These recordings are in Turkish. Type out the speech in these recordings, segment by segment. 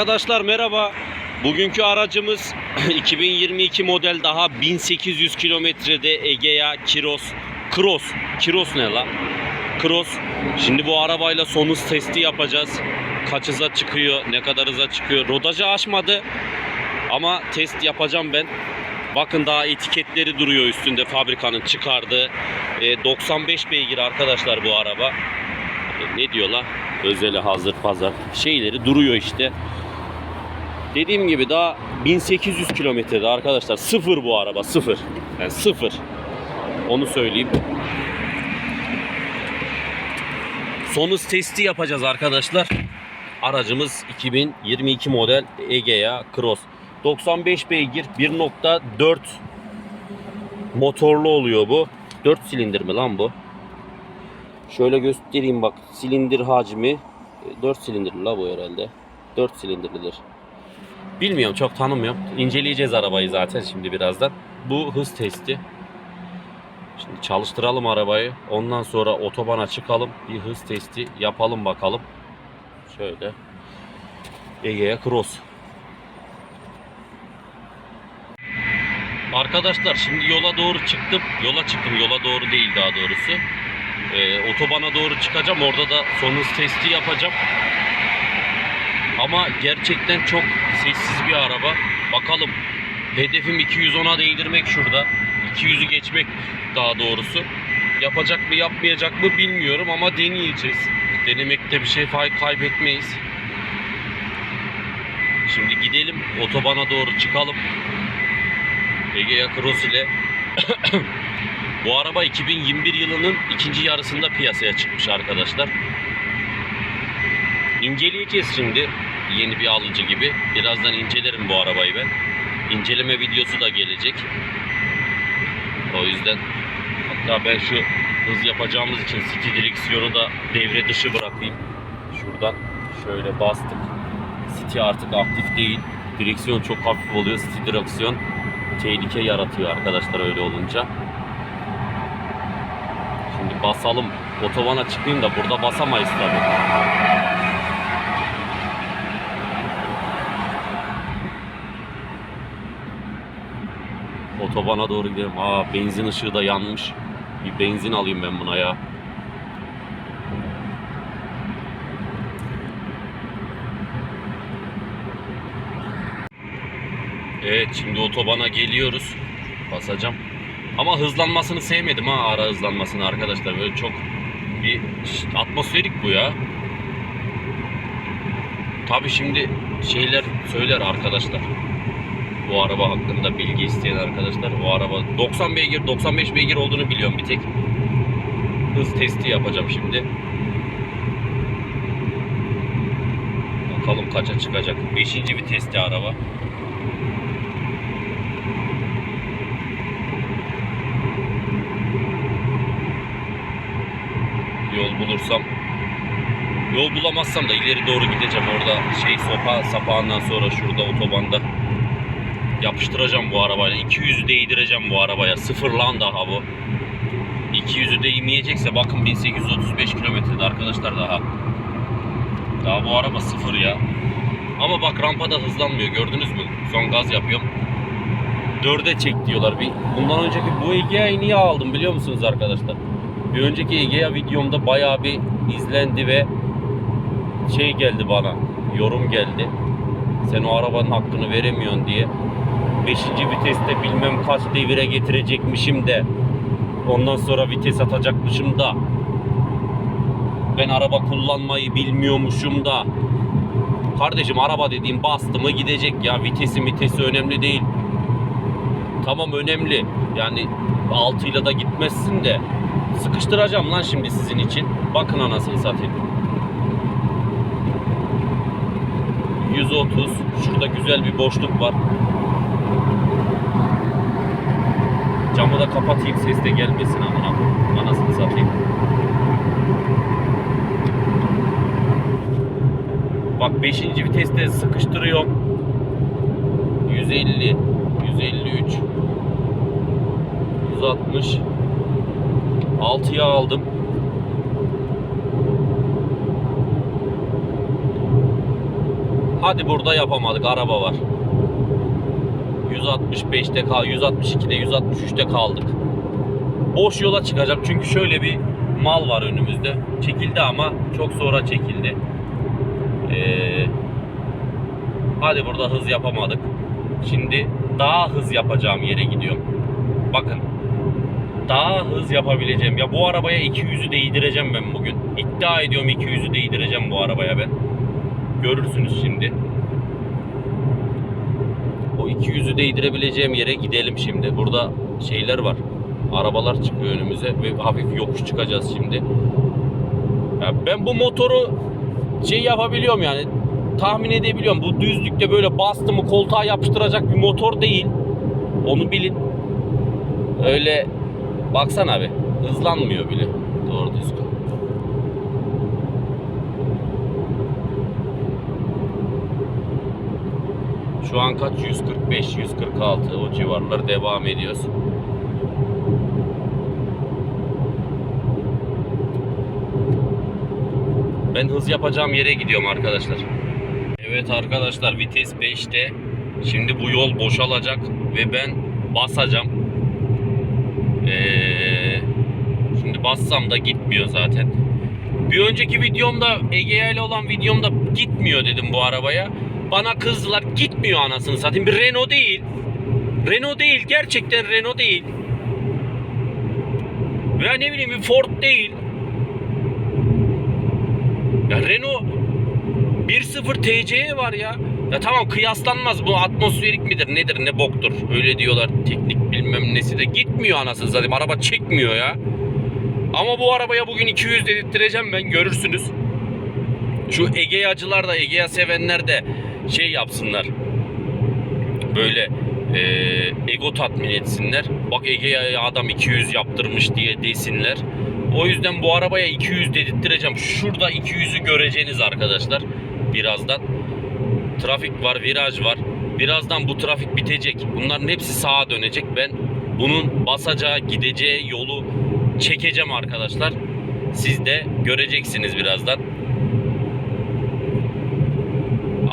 Arkadaşlar merhaba. Bugünkü aracımız 2022 model daha 1800 kilometrede Egea Kiros. Cross. Kiros ne la? Cross. Şimdi bu arabayla son hız testi yapacağız. Kaç hıza çıkıyor, ne kadar hıza çıkıyor. Rodajı aşmadı. Ama test yapacağım ben. Bakın daha etiketleri duruyor üstünde fabrikanın çıkardığı. E, 95 beygir arkadaşlar bu araba. E, ne diyorlar? Özeli hazır pazar. Şeyleri duruyor işte. Dediğim gibi daha 1800 kilometrede arkadaşlar. Sıfır bu araba sıfır. Yani sıfır. Onu söyleyeyim. Son hız testi yapacağız arkadaşlar. Aracımız 2022 model Egea Cross. 95 beygir 1.4 motorlu oluyor bu. 4 silindir mi lan bu? Şöyle göstereyim bak. Silindir hacmi 4 silindirli la bu herhalde. 4 silindirlidir. Bilmiyorum çok tanımıyorum. İnceleyeceğiz arabayı zaten şimdi birazdan. Bu hız testi. Şimdi çalıştıralım arabayı. Ondan sonra otobana çıkalım. Bir hız testi yapalım bakalım. Şöyle. Egea Cross. Arkadaşlar şimdi yola doğru çıktım. Yola çıktım. Yola doğru değil daha doğrusu. Ee, otobana doğru çıkacağım. Orada da son hız testi yapacağım. Ama gerçekten çok sessiz bir araba. Bakalım. Hedefim 210'a değdirmek şurada. 200'ü geçmek daha doğrusu. Yapacak mı yapmayacak mı bilmiyorum ama deneyeceğiz. Denemekte bir şey fay kaybetmeyiz. Şimdi gidelim otobana doğru çıkalım. Egea Cross ile bu araba 2021 yılının ikinci yarısında piyasaya çıkmış arkadaşlar. İnceleyeceğiz şimdi yeni bir alıcı gibi. Birazdan incelerim bu arabayı ben. İnceleme videosu da gelecek. O yüzden hatta ben şu hız yapacağımız için City direksiyonu da devre dışı bırakayım. Şuradan şöyle bastık. City artık aktif değil. Direksiyon çok hafif oluyor. City direksiyon tehlike yaratıyor arkadaşlar öyle olunca. Şimdi basalım. Otobana çıkayım da burada basamayız tabii. Otobana doğru gidelim. Aa benzin ışığı da yanmış. Bir benzin alayım ben buna ya. Evet şimdi otobana geliyoruz. Basacağım. Ama hızlanmasını sevmedim ha ara hızlanmasını arkadaşlar. Böyle çok bir atmosferik bu ya. Tabi şimdi şeyler söyler arkadaşlar. Bu araba hakkında bilgi isteyen arkadaşlar. Bu araba 90 beygir 95 beygir olduğunu biliyorum bir tek. Hız testi yapacağım şimdi. Bakalım kaça çıkacak. 5. viteste araba. yol bulursam yol bulamazsam da ileri doğru gideceğim orada şey sopa sapağından sonra şurada otobanda yapıştıracağım bu arabayla. 200'ü değdireceğim bu arabaya. Sıfır lan daha bu. 200'ü değmeyecekse bakın 1835 kilometrede arkadaşlar daha. Daha bu araba sıfır ya. Ama bak rampada hızlanmıyor. Gördünüz mü? Son gaz yapıyorum. 4'e çek diyorlar. Bir bundan önceki bu Egea'yı niye aldım biliyor musunuz arkadaşlar? Bir önceki Egea videomda bayağı bir izlendi ve şey geldi bana, yorum geldi. Sen o arabanın hakkını veremiyorsun diye. 5. viteste bilmem kaç devire getirecekmişim de ondan sonra vites atacakmışım da ben araba kullanmayı bilmiyormuşum da kardeşim araba dediğim bastı mı gidecek ya vitesi vitesi önemli değil tamam önemli yani altıyla da gitmezsin de Sıkıştıracağım lan şimdi sizin için. Bakın anasını satayım. 130. Şurada güzel bir boşluk var. Camı da kapatayım ses de gelmesin amına. Anasını satayım. Bak 5. viteste sıkıştırıyorum. 150, 153, 160 6'ya aldım. Hadi burada yapamadık. Araba var. 165'te kal, 162'de, 163'te kaldık. Boş yola çıkacağım çünkü şöyle bir mal var önümüzde. Çekildi ama çok sonra çekildi. Ee, hadi burada hız yapamadık. Şimdi daha hız yapacağım yere gidiyorum. Bakın. Daha hız yapabileceğim. Ya bu arabaya 200'ü değdireceğim ben bugün. İddia ediyorum 200'ü değdireceğim bu arabaya ben. Görürsünüz şimdi. O 200'ü değdirebileceğim yere gidelim şimdi. Burada şeyler var. Arabalar çıkıyor önümüze ve hafif yokuş çıkacağız şimdi. Ya ben bu motoru şey yapabiliyorum yani tahmin edebiliyorum. Bu düzlükte böyle bastı mı koltuğa yapıştıracak bir motor değil. Onu bilin. Öyle baksana abi hızlanmıyor bile doğru düzgün. Şu an kaç? 145, 146 o civarlar devam ediyoruz. Ben hız yapacağım yere gidiyorum arkadaşlar. Evet arkadaşlar vites 5'te. Şimdi bu yol boşalacak ve ben basacağım. Ee, şimdi bassam da gitmiyor zaten. Bir önceki videomda Egea ile olan videomda gitmiyor dedim bu arabaya. Bana kızdılar gitmiyor anasını satayım. Bir Renault değil. Renault değil. Gerçekten Renault değil. Veya ne bileyim bir Ford değil. Ya Renault 1.0 TC'ye var ya. Ya tamam kıyaslanmaz bu atmosferik midir nedir ne boktur. Öyle diyorlar teknik bilmem nesi de gitmiyor anasını satayım. Araba çekmiyor ya. Ama bu arabaya bugün 200 dedirttireceğim ben görürsünüz. Şu Egea'cılar da Egea sevenler de şey yapsınlar. Böyle e, ego tatmin etsinler. Bak Egea'ya adam 200 yaptırmış diye desinler. O yüzden bu arabaya 200 dedirttireceğim. Şurada 200'ü göreceğiniz arkadaşlar. Birazdan. Trafik var, viraj var. Birazdan bu trafik bitecek. Bunların hepsi sağa dönecek. Ben bunun basacağı, gideceği yolu çekeceğim arkadaşlar. Siz de göreceksiniz birazdan.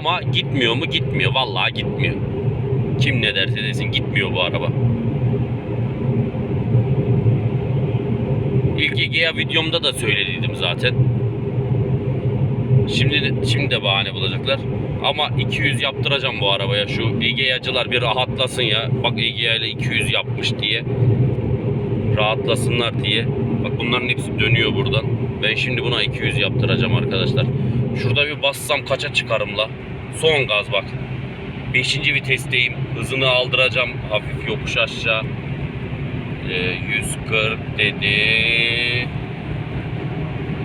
Ama gitmiyor mu? Gitmiyor. Vallahi gitmiyor. Kim ne derse desin gitmiyor bu araba. İlk Egea videomda da söylediydim zaten. Şimdi şimdi de bahane bulacaklar. Ama 200 yaptıracağım bu arabaya. Şu Egea'cılar bir rahatlasın ya. Bak Egea ile 200 yapmış diye. Rahatlasınlar diye. Bak bunların hepsi dönüyor buradan. Ben şimdi buna 200 yaptıracağım arkadaşlar. Şurada bir bassam kaça çıkarım la. Son gaz bak. 5. vitesteyim. Hızını aldıracağım. Hafif yokuş aşağı. Ee, 140 dedi.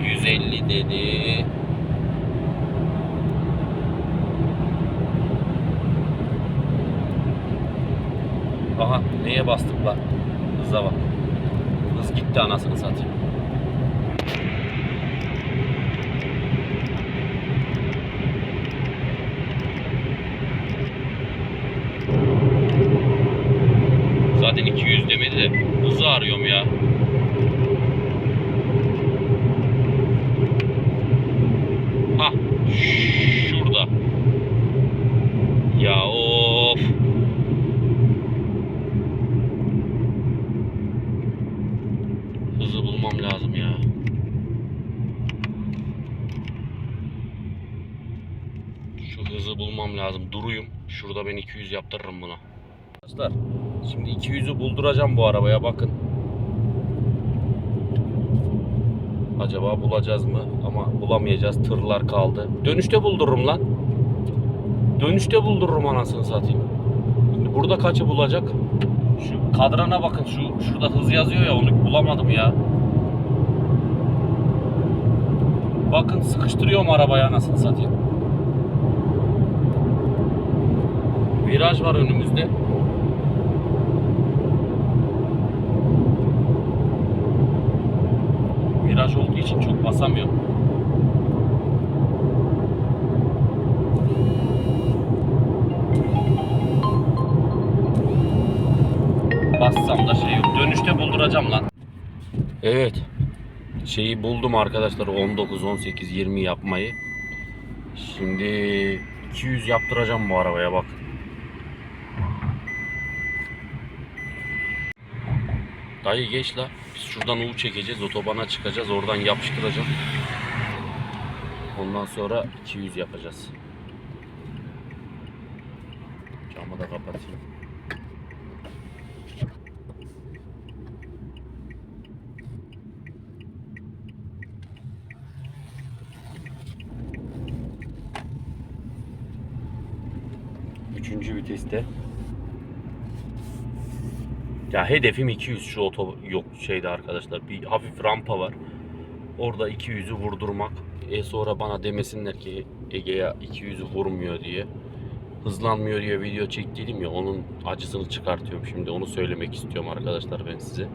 150 dedi. Aha neye bastık lan? Hıza bak. Hız gitti anasını satayım. Zaten 200 demedi de hızı arıyorum ya. Ha şurada. Ya of. Bulmam lazım ya. Şu hızı bulmam lazım. Duruyum. Şurada ben 200 yaptırırım buna. Arkadaşlar şimdi 200'ü bulduracağım bu arabaya bakın. Acaba bulacağız mı? Ama bulamayacağız. Tırlar kaldı. Dönüşte buldururum lan. Dönüşte buldururum anasını satayım. Şimdi burada kaçı bulacak? Şu kadrana bakın. Şu şurada hız yazıyor ya onu bulamadım ya. Bakın sıkıştırıyorum arabaya anasını satayım. Viraj var önümüzde. Viraj olduğu için çok basamıyorum. Bassam da şey yok. Dönüşte bulduracağım lan. Evet. Şeyi buldum arkadaşlar 19, 18, 20 yapmayı. Şimdi 200 yaptıracağım bu arabaya bak. Dayı geç la. Biz şuradan U çekeceğiz. Otobana çıkacağız. Oradan yapıştıracağım. Ondan sonra 200 yapacağız. Camı da kapatayım. Viteste. Ya hedefim 200 şu oto yok şeyde arkadaşlar. Bir hafif rampa var. Orada 200'ü vurdurmak. E sonra bana demesinler ki Ege'ye 200'ü vurmuyor diye. Hızlanmıyor diye video çektiydim ya onun acısını çıkartıyorum şimdi. Onu söylemek istiyorum arkadaşlar ben size.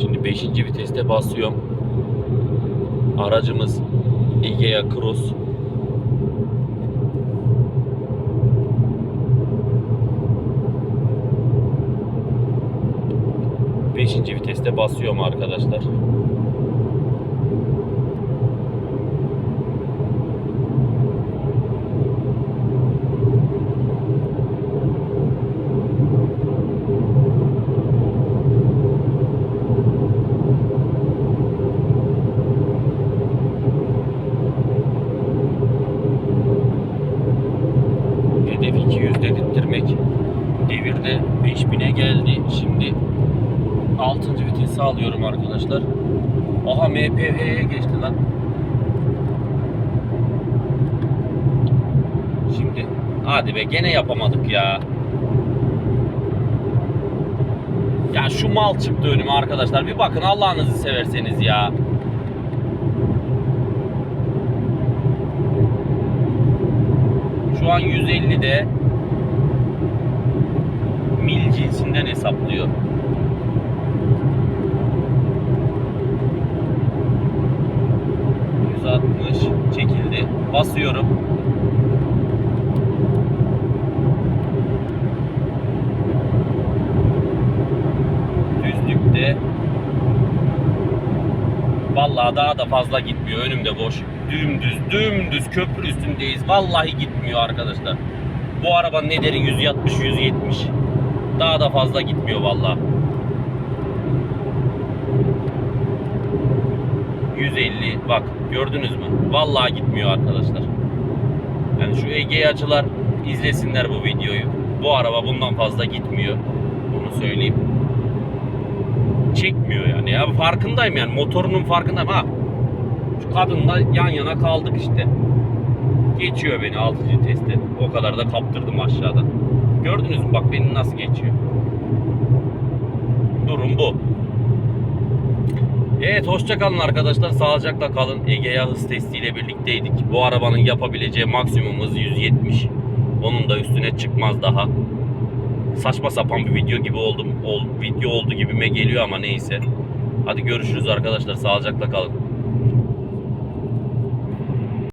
Şimdi 5. viteste basıyorum. Aracımız Egea Cross. Beşinci viteste basıyorum arkadaşlar. Hedef 200 dedirttirmek. Devirde 5000'e geldi. Şimdi 6. vitesi alıyorum arkadaşlar. Aha MPV'ye geçti lan. Şimdi hadi be gene yapamadık ya. Ya şu mal çıktı önüme arkadaşlar. Bir bakın Allah'ınızı severseniz ya. Şu an 150'de mil cinsinden hesaplıyor. %60 çekildi. Basıyorum. Düzlükte Vallahi daha da fazla gitmiyor. Önümde boş. Dümdüz, dümdüz köprü üstündeyiz. Vallahi gitmiyor arkadaşlar. Bu arabanın ederi 160, 170. Daha da fazla gitmiyor vallahi. 150 bak gördünüz mü? Vallahi gitmiyor arkadaşlar. Yani şu Ege açılar izlesinler bu videoyu. Bu araba bundan fazla gitmiyor. Onu söyleyeyim. Çekmiyor yani. Ya farkındayım yani. Motorunun farkındayım. Ha. Şu kadınla yan yana kaldık işte. Geçiyor beni 6. testte. O kadar da kaptırdım aşağıdan. Gördünüz mü bak beni nasıl geçiyor. Durum bu. Evet hoşçakalın arkadaşlar. Sağlıcakla kalın. Egea hız testiyle birlikteydik. Bu arabanın yapabileceği maksimum hız 170. Onun da üstüne çıkmaz daha. Saçma sapan bir video gibi oldum. Ol, video oldu gibime geliyor ama neyse. Hadi görüşürüz arkadaşlar. Sağlıcakla kalın.